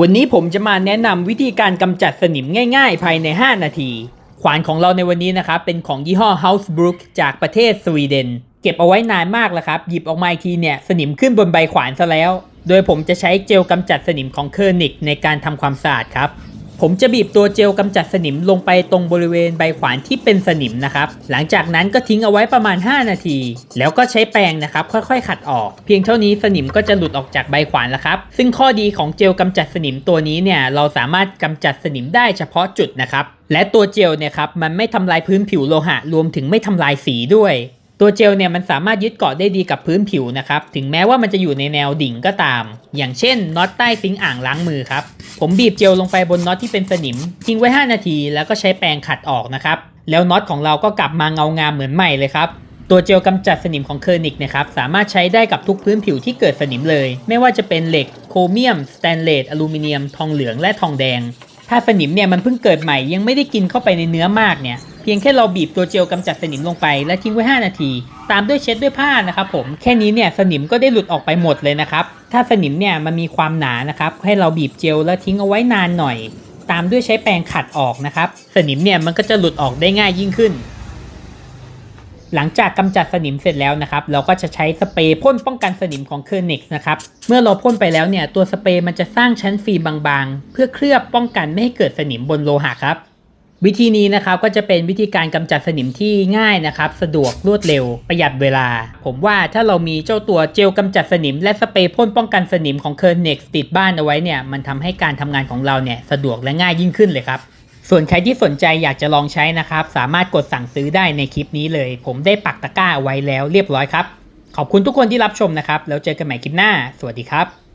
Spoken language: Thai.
วันนี้ผมจะมาแนะนำวิธีการกำจัดสนิมง่ายๆ ภายใน 5 นาที ขวานของเราในวันนี้นะครับ เป็นของยี่ห้อ Housebrook จากประเทศสวีเดน เก็บเอาไว้นานมากแล้วครับ หยิบออกมาอีกทีเนี่ย สนิมขึ้นบนใบขวานซะแล้ว โดยผมจะใช้เจลกำจัดสนิมของเคอร์นิกในการทำความสะอาดครับ ผมจะบีบตัวเจลกำจัดสนิมลงไปตรงบริเวณใบขวานที่เป็นสนิมนะครับ หลังจากนั้นก็ทิ้งเอาไว้ประมาณ 5 นาที แล้วก็ใช้แปรงนะครับ ค่อยๆ ขัดออก เพียงเท่านี้สนิมก็จะหลุดออกจากใบขวานแล้วครับ ซึ่งข้อดีของเจลกำจัดสนิมตัวนี้เนี่ยเราสามารถกำจัดสนิมได้เฉพาะจุดนะครับ และตัวเจลเนี่ยครับมันไม่ทำลายพื้นผิวโลหะรวมถึงไม่ทำลายสีด้วยตัวเจลเนี่ยมันสามารถยึดเกาะได้ดีกับพื้นผิวนะครับ ถึงแม้ว่ามันจะอยู่ในแนวดิ่งก็ตาม อย่างเช่นน็อตใต้ซิงอ่างล้างมือครับ ผมบีบเจลลงไปบนน็อตที่เป็นสนิม ทิ้งไว้ 5 นาทีแล้วก็ใช้แปรงขัดออกนะครับ แล้วน็อตของเราก็กลับมาเงางามเหมือนใหม่เลยครับตัวเจลกำจัดสนิมของเคอร์นิกนะครับสามารถใช้ได้กับทุกพื้นผิวที่เกิดสนิมเลย ไม่ว่าจะเป็นเหล็กโครเมียม สแตนเลสอลูมิเนียม ทองเหลืองและทองแดง ถ้าสนิมเนี่ยมันเพิ่งเกิดใหม่ยังไม่ได้กินเข้าไปในเนื้อมากเนี่ย พียงแค่เราบีบตัวเจลกำจัดสนิมลงไป และทิ้งไว้ 5 นาที ตามด้วยเช็ดด้วยผ้านะครับผมแค่นี้เนี่ยสนิมก็ได้หลุดออกไปหมดเลยนะครับถ้าสนิมเนี่ยมันมีความหนานะครับให้เราบีบเจลแล้วทิ้งเอาไว้นานหน่อย ตามด้วยใช้แปรงขัดออกนะครับสนิมเนี่ยมันก็จะหลุดออกได้ง่ายยิ่งขึ้น หลังจากกำจัดสนิมเสร็จแล้วนะครับเราก็จะใช้สเปรย์พ่นป้องกันสนิมของเคอร์น็กนะครับเมื่อเราพ่นไปแล้วเนี่ยตัวสเปรย์มันจะสร้างชั้นฟิล์มบางๆ เพื่อเคลือบป้องกันไม่ให้เกิดสนิมบนโลหะครับ วิธีนี้นะครับก็จะเป็นวิธีการกำจัดสนิมที่ง่ายนะครับ สะดวกรวดเร็วประหยัดเวลา ผมว่าถ้าเรามีเจ้าตัวเจลกำจัดสนิม และสเปรย์พ่นป้องกันสนิมของ k e r n e x ติดบ้านเอาไว้เนี่ยมันทำให้การทำงานของเราเนี่ยสะดวกและง่ายยิ่งขึ้นเลยครับ ส่วนใครที่สนใจอยากจะลองใช้นะครับ สามารถกดสั่งซื้อได้ในคลิปนี้เลย ผมได้ปักตะกร้าเอาไว้แล้วเรียบร้อยครับขอบคุณทุกคนที่รับชมนะครับแล้วเจอกันใหม่คลิปหน้า สวัสดีครับ